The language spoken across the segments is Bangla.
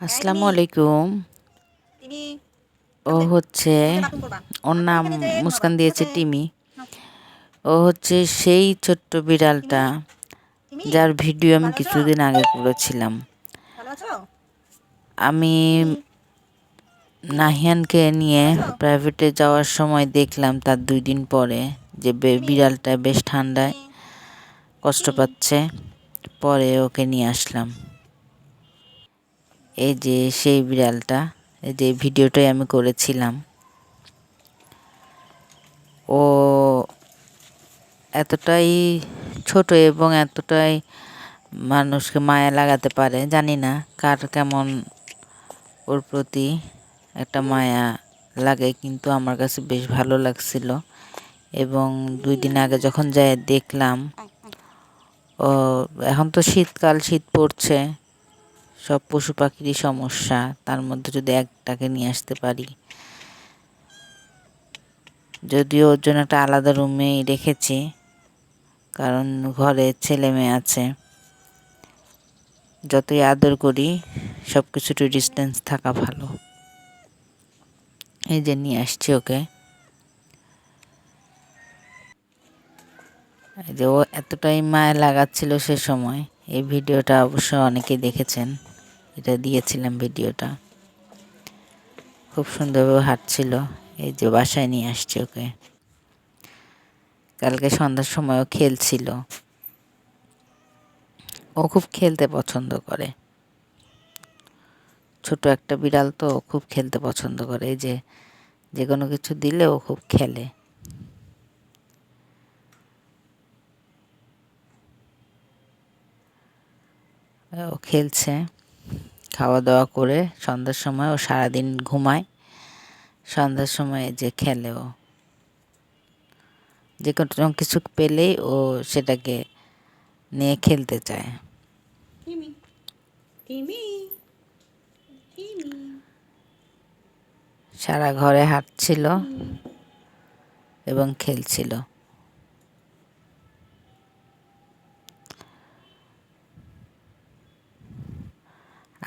আসসালামু আলাইকুম। ও হচ্ছে ওর নাম মুস্কান দিয়েছে টিমি। ও হচ্ছে সেই ছোট্ট বিড়ালটা যার ভিডিও আমি কিছুদিন আগে করেছিলাম। আমি নাহিয়ানকে নিয়ে প্রাইভেটে যাওয়ার সময় দেখলাম তার দুই দিন পরে যে বিড়ালটা বেশ ঠান্ডায় কষ্ট পাচ্ছে। পরে ওকে নিয়ে আসলাম। এই যে সেই বিড়ালটা, এই যে ভিডিওটাই আমি করেছিলাম। ও এতটাই ছোট এবং এতটাই মানুষকে মায়া লাগাতে পারে, জানি না কার কেমন ওর প্রতি একটা মায়া লাগে, কিন্তু আমার কাছে বেশ ভালো লাগছিল। এবং দুই দিন আগে যখন যাই দেখলাম, ও এখন তো শীতকাল, শীত পড়ছে। সব পশু পাখিরই সমস্যা, তার মধ্যে যদি একটাকে নিয়ে আসতে পারি। যদিও ওর জন্য একটা আলাদা রুমেই রেখেছি, কারণ ঘরে ছেলে মেয়ে আছে। যতই আদর করি সব কিছু একটু ডিস্টেন্স থাকা ভালো। এই যে নিয়ে আসছি ওকে। এই যে ও এতটাই মায়া লাগাচ্ছিল সে সময়, এই ভিডিওটা অবশ্য অনেকে দেখেছেন। এটা দিয়েছিলাম ভিডিওটা। খুব সুন্দরভাবে হাঁটছিল, এই যে বাসায় নিয়ে আসছে ওকে। কালকে সন্ধ্যার সময়ও খেলছিল। ও খুব খেলতে পছন্দ করে। ছোট একটা বিড়াল তো খুব খেলতে পছন্দ করে, এই যে যে কোনো কিছু দিলে ও খুব খেলে। ও খেলছে। খাওয়া দাওয়া করে সন্ধ্যার সময় ও সারাদিন ঘুমায়। সন্ধ্যার সময় যে খেলে ও। যে কোনো কিছু পেলেই ও সেটাকে নিয়ে খেলতে চায়। সারা ঘরে হাঁটছিল এবং খেলছিল।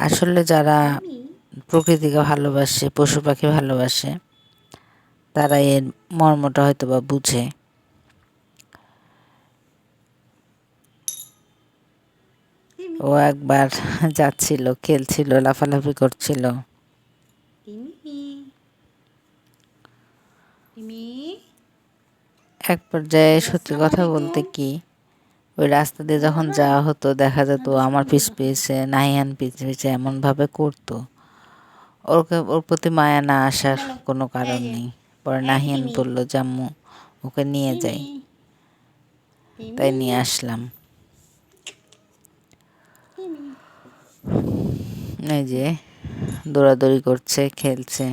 আসলে যারা প্রকৃতিকে ভালোবাসে, পশু পাখি ভালোবাসে, তারা এর মর্মটা হয়তো বা বুঝে। ও একবার যাচ্ছিল, খেলছিল, লাফালাফি করছিল। এক পর্যায়ে সত্যি কথা বলতে কি ওই রাস্তা দিয়ে যখন যাওয়া হতো, দেখা যেত আমার পিছ পিছে নাহিয়ান পিছ পিছে এমনভাবে করতো। ওকে ওর প্রতি মায়া না আসার কোনো কারণ নেই। পরে নাহিয়ান বলল, জাম্মু, ওকে নিয়ে যাই। তাই নিয়ে আসলাম। এই যে, দৌড়াদৌড়ি করছে, খেলছে।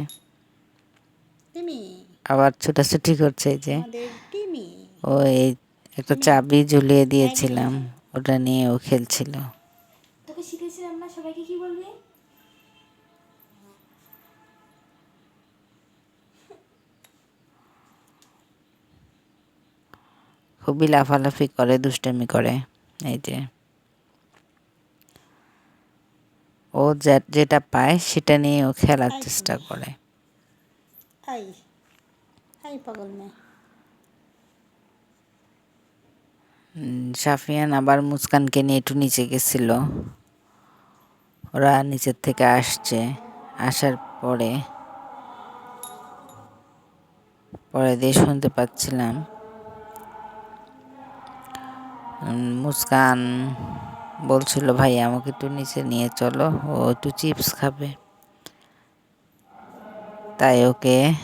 আবার ছোটাছুটি করছে এই যে। ও এই একটা চাবি ঝুলিয়ে দিয়েছিলাম ওটা নিয়ে ও খেলছিল। তোকে শিখেছিলাম না সবাইকে কি বলবি? খুবই লাফালাফি করে দুষ্টামি করে এই যে। ও যেটা পায় সেটা নিয়ে ও খেলার চেষ্টা করে। পাগল মেয়ে। সাফিয়ান আবার মুস্কানকে নিয়ে একটু নিচে গেছিল। ওরা নিচের থেকে আসছে। আসার পরে পরে দিয়ে শুনতে পাচ্ছিলাম। মুস্কান বলছিল, ভাই, আমাকে একটু নিচে নিয়ে চলো, ও একটু চিপস খাবে। তাই ওকে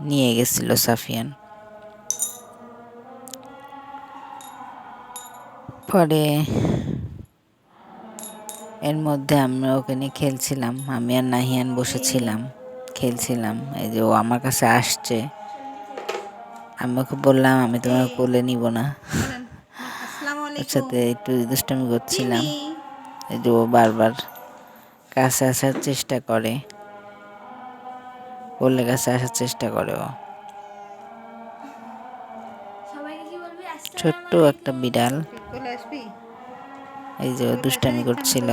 নিয়ে গেছিল সাফিয়ান। পরে এর মধ্যে আমরা ওখানে খেলছিলাম। আমি আর নাহিয়ান বসেছিলাম খেলছিলাম। এই যে ও আমার কাছে আসছে। আমি ওকে বললাম আমি তোমার কোলে নিব না। ওর সাথে একটু দুষ্টামি করছিলাম। এই যে ও বারবার কাছে আসার চেষ্টা করে। কোলে কাছে আসার চেষ্টা করে ও। ছোট্ট একটা বিড়াল। চলে আসবি? এই যে দুষ্টামি করছিল।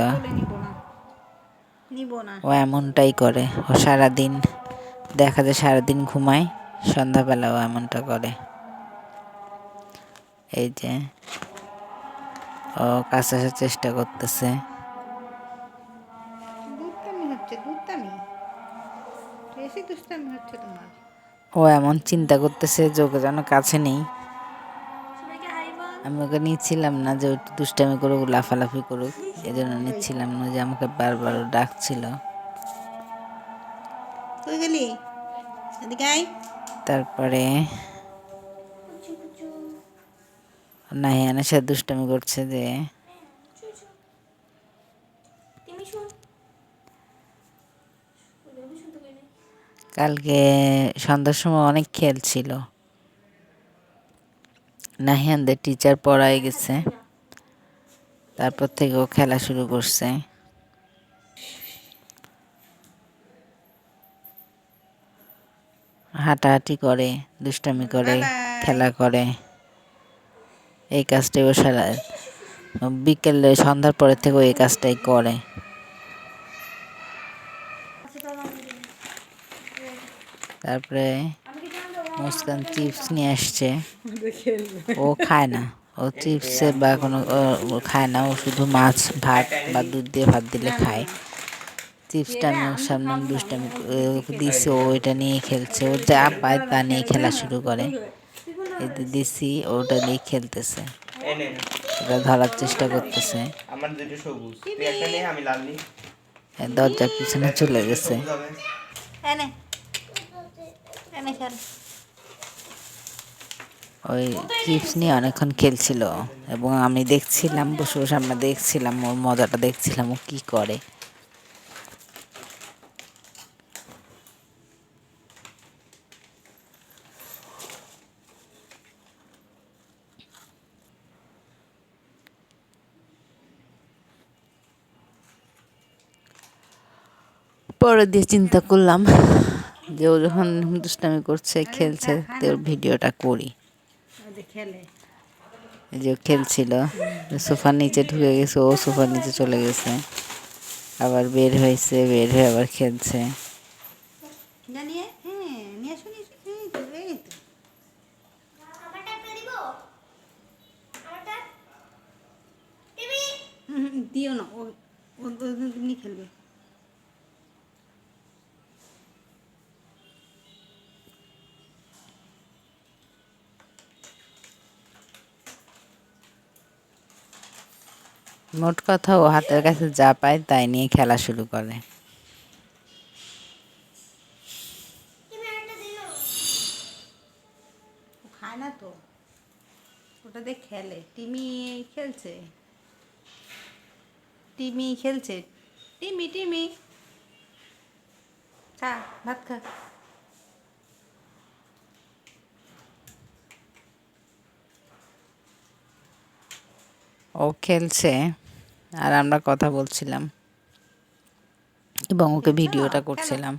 ও এমনটাই করে। ও সারাদিন দেখা যায় সারাদিন ঘুমায় সন্ধ্যাবেলা ও এমনটা করে। এই যে ও কাছে আসার চেষ্টা করতেছে। ও এমন চিন্তা করতেছে যে ওকে যেন কাছে নেই। আমি ওকে নিচ্ছিলাম না যে একটু দুষ্টামি করুক লাফালাফি করুক এই জন্য নিচ্ছিলাম না যে আমাকে বারবার ডাকছিল। কই গেলি? তারপরে নাহিয়ানের সাথে দুষ্টামি করছে যে কালকে সন্ধ্যার সময় অনেক খেল ছিল নাহিয়ানদের টিচার পড়ায় গেছে তারপর থেকে ও খেলা শুরু করছে হাঁটাহাঁটি করে, দুষ্টামি করে. খেলা করে এই কাজটাই ও সারা বিকেলে সন্ধ্যার পরে থেকে এই কাজটাই করে। তারপরে মুস্কান চিপস নিয়ে আসছে। ও খায় না। ও চিপসে বা কোনো খায় না। ও শুধু মাছ ভাত বা দুধ দিয়ে ভাত দিলে খায়। চিপসটা আমি ওর সামনে দুষ্টামি দিছি ও এটা নিয়ে খেলছে। ও যা পায় তা নিয়ে খেলা শুরু করে। যে দিছি ওটা নিয়ে খেলতেছে। এনে ওটা ধরার চেষ্টা করতেছে। দরজার পিছনে চলে গেছে। এনে। এনে খেল। ওই চিপস নিয়ে অনেকক্ষণ খেলছিল এবং আমি দেখছিলাম, বসে বসে আমরা দেখছিলাম, ওর মজাটা দেখছিলাম, ও কি করে। পরে দিয়ে চিন্তা করলাম যে ও যখন দুষ্টামি করছে, খেলছে, তো ভিডিওটা করি। এই যে ও খেলছিল সোফার নিচে ঢুকে গেছে ও সোফার নিচে চলে গেছে। আবার বের হয়েছে বের হয়ে আবার খেলছে। না নিয়ে হ্যাঁ নিয়ে আসো মোট কথা ও হাতের কাছে যা পায় তাই নিয়ে খেলা শুরু করে। খায় না তো। ওটা দিয়ে খেলে। টিমি খেলছে। টিমি খেলছে। টিমি টিমি। খা ভাত খা। ও খেলছে। আর আমরা কথা বলছিলাম। এবং ওকে ভিডিওটা করছিলাম।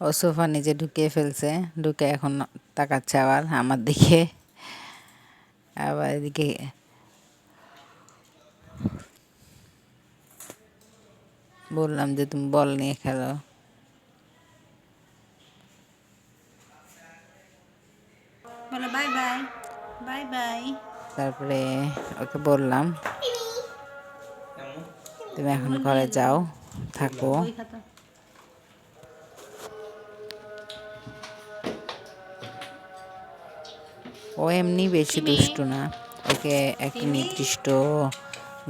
ও সোফা নিচে ঢুকিয়ে ফেলছে ঢুকে এখন তাকাচ্ছে আবার আমার দিকে। আবার এদিকে বললাম যে তুমি বল নিয়ে খেলো। তারপরে ওকে বললাম তুমি এখন ঘরে যাও থাকো। ও এমনি বেশি দুষ্টু না ওকে একটা নির্দিষ্ট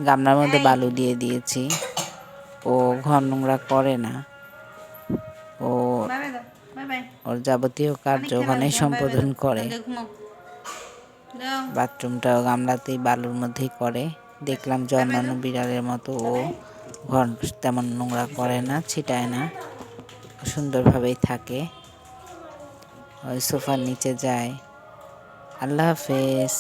গামলার মধ্যে বালু দিয়ে দিয়েছি। ও ঘর নোংরা করে না। ও ওর যাবতীয় কার্য ওখানে সম্পাদন করে। বাথরুমটাও গামলাতেই বালুর মধ্যেই করে। দেখলাম অন্যান্য বিড়ালের মতো ও ঘর তেমন নোংরা করে না, ছিটায় না। সুন্দরভাবেই থাকে। ওই সোফার নিচে যায়। আল্লাহ হাফেজ।